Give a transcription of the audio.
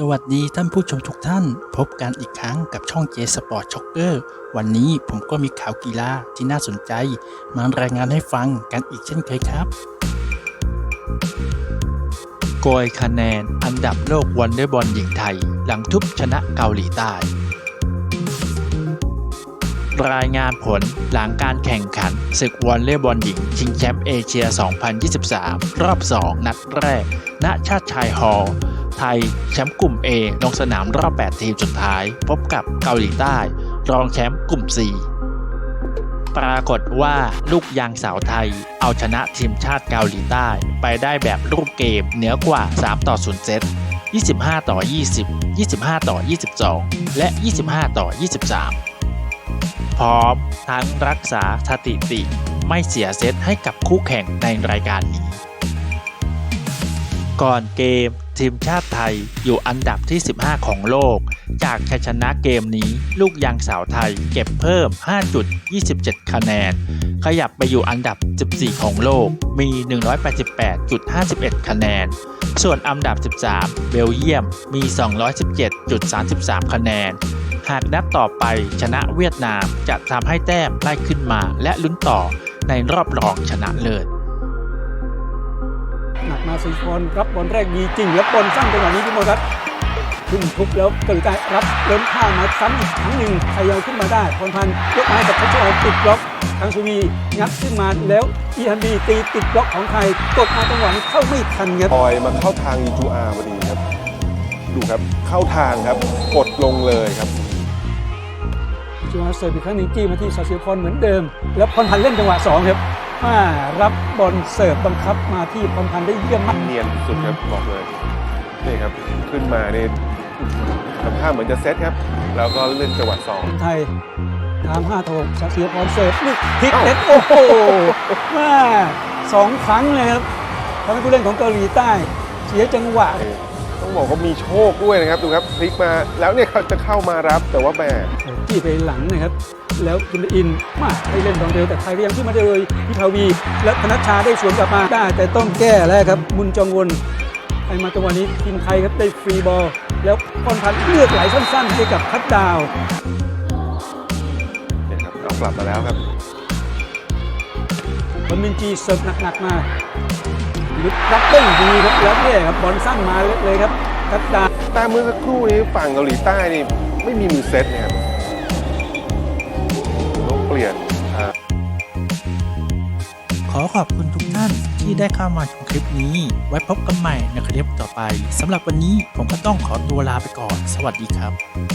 สวัสดีท่านผู้ชมทุกท่าน พบกันอีกครั้งกับช่อง J Sport Shocker วันนี้ผมก็มีข่าวกีฬาที่น่าสนใจ มารายงานให้ฟังกันอีกเช่นเคยครับโกยคะแนนอันดับโลกวอลเลย์บอลหญิงไทย หลังทุบชนะเกาหลีใต้ รายงานผลหลังการแข่งขันศึกวอลเลย์บอลหญิง ชิงแชมป์เอเชีย 2023 รอบ 2 นัดแรก ณ ชาติชายฮอลล์ ไทย แชมป์กลุ่ม A ลงสนามรอบ 8 ทีมสุดท้าย พบกับเกาหลีใต้ รองแชมป์กลุ่ม4ปรากฏว่าลูกยางสาวไทย เอาชนะทีมชาติเกาหลีใต้ ไปได้แบบรูปเกมเหนือกว่า 3 ต่อ 0 เซต 25 ต่อ 20 25 ต่อ 22 และ 25 ต่อ 23 พร้อมทั้งรักษาสถิติไม่เสียเซตให้กับคู่แข่งในรายการนี้ ก่อนเกมทีมชาติไทยอยู่อันดับที่ 15 ของโลก จากชัยชนะเกมนี้ลูกยางสาวไทยเก็บเพิ่ม 5.27 คะแนน ขยับไปอยู่อันดับ 14 ของโลกมี 188.51 คะแนน ส่วนอันดับ 13 เบลเยียมมี 217.33 คะแนน หากนัดต่อไปชนะเวียดนามจะทำให้แต้มไล่ขึ้นมาและลุ้นต่อในรอบรองชนะเลิศ มาสีพรรับบอลแรกดีจริง แล้วบอลสั้นจังหวะนี้พี่โมรัตขึ้นทุบแล้วเกาหลีใต้รับเล้นข้ามมาซ้ำอีกครั้งหนึ่งไทยเอาขึ้นมาได้พรพันธ์ยกไม้กับเพชรออกติดบล็อกทางสุวีงัดขึ้นมาแล้วอีฮันดีตีติดบล็อกของไทยกดมาจังหวะนี้เข้าไม่ทันครับปล่อยมาเข้าทางอีจูอาพอดีครับ ดูครับเข้าทางครับกดลงเลยครับจูอาเสิร์ฟอีกครั้งหนึ่งจี้มาที่สาสิพรเหมือนเดิม แล้วพรพันธ์เล่นจังหวะสองครับ มารับบอลเสิร์ฟบังคับมาที่พรพันธ์ได้เยี่ยมมากเนียนสุดครับบอกเลยนี่ครับขึ้นมานี่ทำท่าเหมือนจะเซตครับ แล้วก็เล่นจังหวะสองไทยตามห้าโถกสาสิพรเสิร์ฟลูกพลิกเอ้าเน็ตโอ้โหมาสองครั้งเลยครับทำให้ผู้เล่นของเกาหลีใต้ เสียจังหวะ ต้องบอกว่ามีโชคด้วยนะครับดูครับพลิกมาแล้วเนี่ยเขาจะเข้ามารับแต่ว่าแหมจี้ไปหลังนะครับ แล้วจุลอินมาให้เล่นบอลเร็วแต่ไทยก็ยังขึ้นมาได้เลยพิทาวี และธนชชาได้สวนกลับมาได้แต่ต้องแก้แล้วครับมุนจองวนไอ้มาจังหวะนี้ทีมไทยครับได้ฟรีบอลแล้วพรพันธ์เลือกไหลสั้นๆให้กับทัดดาวเนี่ยครับเอากลับมาแล้วครับบอลมินจีเสิร์ฟหนักๆมา ลุกรับเต้นดีครับแล้วเนี่ยครับบอลสั้นมาเลยครับทัดดาวแต่เมื่อสักครู่นี้ฝั่งเกาหลีใต้นี่ไม่มีมือเซตเนี่ยครับต้องเปลี่ยนอ่าขอขอบคุณทุกท่านที่ได้เข้ามาชมคลิปนี้ ไว้พบกันใหม่ในคลิปต่อไปสำหรับวันนี้ผมก็ต้องขอตัวลาไปก่อน สวัสดีครับ